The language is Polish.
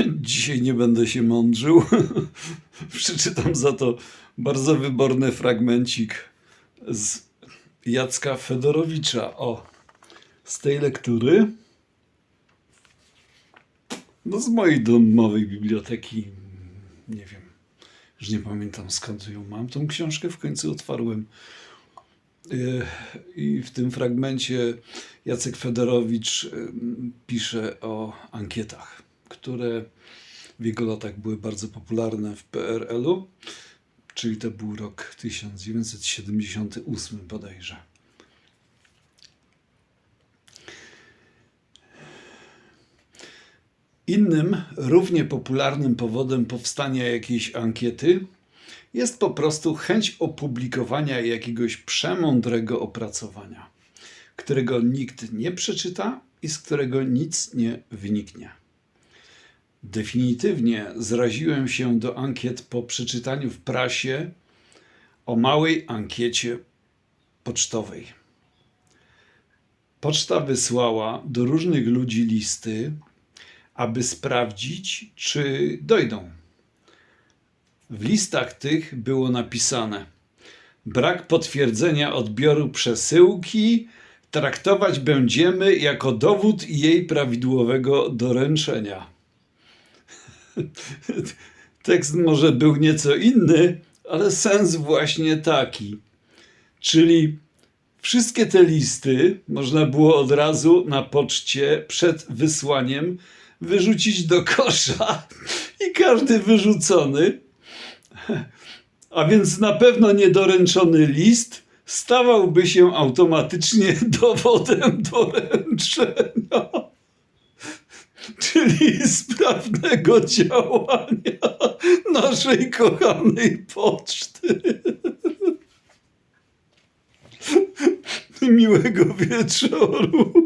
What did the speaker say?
Dzisiaj nie będę się mądrzył. Przeczytam za to bardzo wyborny fragmencik z Jacka Fedorowicza. O, z tej lektury. No z mojej domowej biblioteki. Nie wiem, już nie pamiętam skąd ją mam. Tą książkę w końcu otwarłem. Yy, I w tym fragmencie Jacek Fedorowicz ym, pisze o ankietach, które w jego latach były bardzo popularne w PRL-u, czyli to był rok 1978 bodajże. Innym, równie popularnym powodem powstania jakiejś ankiety jest po prostu chęć opublikowania jakiegoś przemądrego opracowania, którego nikt nie przeczyta i z którego nic nie wyniknie. Definitywnie zraziłem się do ankiet po przeczytaniu w prasie o małej ankiecie pocztowej. Poczta wysłała do różnych ludzi listy, aby sprawdzić, czy dojdą. W listach tych było napisane: Brak potwierdzenia odbioru przesyłki traktować będziemy jako dowód jej prawidłowego doręczenia. Tekst może był nieco inny, ale sens właśnie taki. Czyli wszystkie te listy można było od razu na poczcie przed wysłaniem wyrzucić do kosza i każdy wyrzucony, a więc na pewno niedoręczony list stawałby się automatycznie dowodem doręczenia. Czyli sprawnego działania naszej kochanej poczty. Miłego wieczoru.